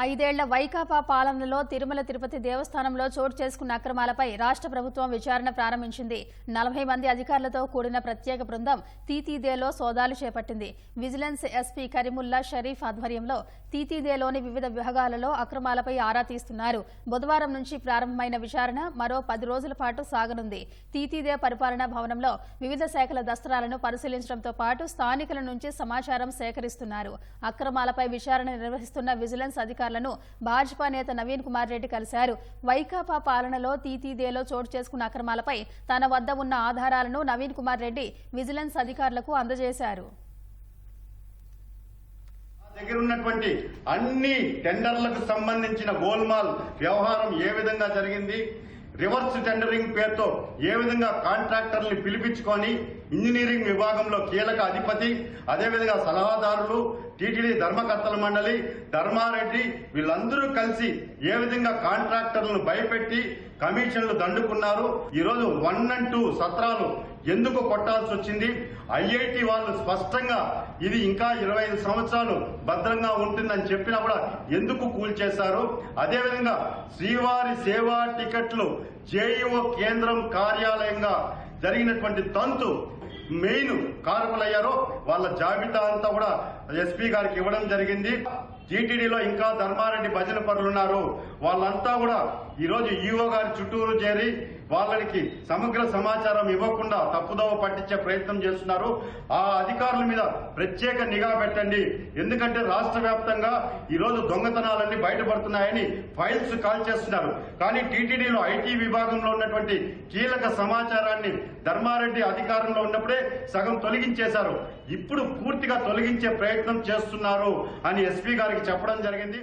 ఐదేళ్ళ వైకాపా పాలనలో తిరుమల తిరుపతి దేవస్థానంలో చోటు చేసుకున్న అక్రమాలపై రాష్ట్ర ప్రభుత్వం విచారణ ప్రారంభించింది. నలభై మంది అధికారులతో కూడిన ప్రత్యేక బృందం తీతీదేలో సోదాలు చేపట్టింది. విజిలెన్స్ ఎస్పీ కరీముల్లా షరీఫ్ ఆధ్వర్యంలో తీతీదేలోని వివిధ విభాగాలలో అక్రమాలపై ఆరా తీస్తున్నారు. బుధవారం నుంచి ప్రారంభమైన విచారణ మరో పది రోజుల పాటు సాగనుంది. తీతీదే పరిపాలనా భవనంలో వివిధ శాఖల దస్త్రాలను పరిశీలించడంతో పాటు స్థానికుల నుంచి సమాచారం సేకరిస్తున్నారు. అక్రమాలపై విచారణ నిర్వహిస్తున్న విజిలెన్స్ అధికారులను భాజపా నేత నవీన్ కుమార్ రెడ్డి కలిశారు. వైకాపా పాలనలో తీతీదేలో చోటు చేసుకున్న అక్రమాలపై తన వద్ద ఉన్న ఆధారాలను నవీన్ కుమార్ రెడ్డి విజిలెన్స్ అధికారులకు అందజేశారు. దగ్గర ఉన్నటువంటి అన్ని టెండర్లకు సంబంధించిన గోల్మాల్ వ్యవహారం ఏ విధంగా జరిగింది? రివర్స్ టెండరింగ్ పేరుతో ఏ విధంగా కాంట్రాక్టర్ని పిలిపించుకొని ఇంజనీరింగ్ విభాగంలో కీలక అధిపతి అదేవిధంగా సలహాదారులు టీటీడీ ధర్మకర్తల మండలి ధర్మారెడ్డి వీళ్ళందరూ కలిసి ఏ విధంగా కాంట్రాక్టర్లను భయపెట్టి కమిషన్లు దండుకున్నారు. ఈరోజు వన్ అండ్ టూ సత్రాలు ఎందుకు కొట్టాల్సి వచ్చింది ఐఐటి వాళ్ళు స్పష్టంగా ఇది ఇంకా ఇరవై ఐదు సంవత్సరాలు భద్రంగా ఉంటుందని చెప్పినా కూడా ఎందుకు కూల్చేశారు అదేవిధంగా శ్రీవారి సేవా టికెట్లు జేఈఓ కేంద్రం కార్యాలయంగా జరిగినటువంటి తంతు మెయిన్ కారకులయ్యారో వాళ్ళ జాబితా అంతా కూడా ఎస్పీ గారికి ఇవ్వడం జరిగింది. టీటీడీలో ఇంకా ధర్మారెడ్డి భజన పరులు ఉన్నారు వాళ్ళంతా కూడా ఈరోజు ఈఓ గారి చుట్టూరు చేరి వాళ్ళకి సమగ్ర సమాచారం ఇవ్వకుండా తప్పుదోవ పట్టించే ప్రయత్నం చేస్తున్నారు. ఆ అధికారుల మీద ప్రత్యేక నిఘా పెట్టండి. ఎందుకంటే రాష్ట్ర వ్యాప్తంగా ఈరోజు దొంగతనాలన్నీ బయటపడుతున్నాయని ఫైల్స్ కాల్ చేస్తున్నారు కానీ టీటీడీలో ఐటీ విభాగంలో ఉన్నటువంటి కీలక సమాచారాన్ని ధర్మారెడ్డి అధికారంలో ఉన్నప్పుడే సగం తొలగించేశారు. ఇప్పుడు పూర్తిగా తొలగించే ప్రయత్నం చేస్తున్నారు అని ఎస్పీ గారికి చెప్పడం జరిగింది.